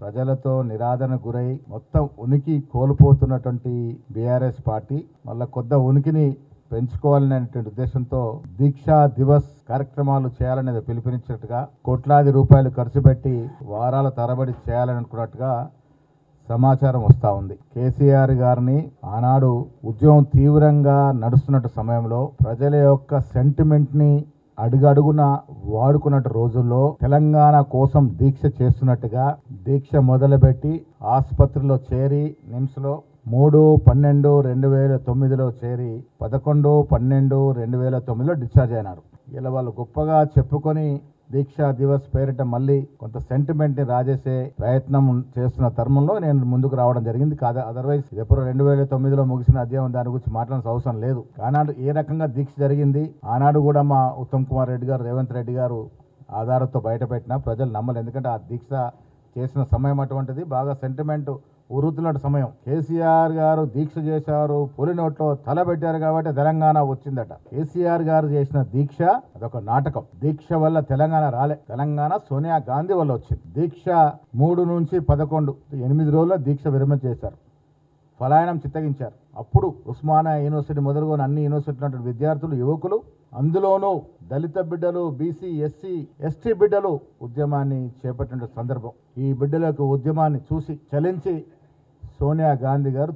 ప్రజలతో నిరాదన గురై మొత్తం ఉనికి కోల్పోతున్నటువంటి బీఆర్ఎస్ పార్టీ మళ్ళా కొద్ద ఉనికిని పెంచుకోవాలనేటువంటి ఉద్దేశంతో దీక్షా దివస్ కార్యక్రమాలు చేయాలనేది పిలుపునిచ్చినట్టుగా కోట్లాది రూపాయలు ఖర్చు పెట్టి వారాల తరబడి చేయాలని అనుకున్నట్టుగా సమాచారం వస్తూ ఉంది. కేసీఆర్ గారిని ఆనాడు ఉద్యమం తీవ్రంగా నడుస్తున్నట్టు సమయంలో ప్రజల యొక్క సెంటిమెంట్ని అడుగడుగున వాడుకున్నట్టు రోజుల్లో తెలంగాణ కోసం దీక్ష చేస్తున్నట్టుగా దీక్ష మొదలుపెట్టి ఆసుపత్రిలో చేరి నిమ్స్లో మూడు పన్నెండు రెండు వేల తొమ్మిదిలో చేరి పదకొండు పన్నెండు రెండు వేల తొమ్మిదిలో డిశ్చార్జ్ అయినారు. ఇలా వాళ్ళు గొప్పగా చెప్పుకొని దీక్షా దివస్ పేరిట మళ్ళీ కొంత సెంటిమెంట్ని రాజేసే ప్రయత్నం చేస్తున్న తరుణంలో నేను ముందుకు రావడం జరిగింది. కాదు అదర్వైజ్ ఇది ఎప్పుడు రెండు వేల తొమ్మిదిలో ముగిసిన అధ్యాయం దాని గురించి మాట్లాడాల్సిన అవసరం లేదు. ఆనాడు ఏ రకంగా దీక్ష జరిగింది? ఆనాడు కూడా మా ఉత్తమ్ కుమార్ రెడ్డి గారు రేవంత్ రెడ్డి గారు ఆధారంతో బయటపెట్టిన ప్రజలు నమ్మలేదు. ఎందుకంటే ఆ దీక్ష చేసిన సమయం అటువంటిది. బాగా సెంటిమెంట్ ఉరుతున్నట్టు సమయం. కేసీఆర్ గారు దీక్ష చేశారు పులి నోట్లో తల పెట్టారు కాబట్టి తెలంగాణ వచ్చిందట. కేసీఆర్ గారు చేసిన దీక్ష అదొక నాటకం. దీక్ష వల్ల తెలంగాణ రాలే. తెలంగాణ సోనియా గాంధీ వల్ల వచ్చింది. దీక్ష మూడు నుంచి పదకొండు ఎనిమిది రోజుల్లో దీక్ష విరమణ చేశారు. ఫలాయనం చిత్తగించారు. అప్పుడు ఉస్మానియా యూనివర్సిటీ మొదలుకొని అన్ని యూనివర్సిటీల విద్యార్థులు యువకులు అందులోనూ దళిత బిడ్డలు బీసీ ఎస్సీ ఎస్టీ బిడ్డలు ఉద్యమాన్ని చేపట్టిన సందర్భం. ఈ బిడ్డలకు ఉద్యమాన్ని చూసి చలించి సోనియా గాంధీ గారు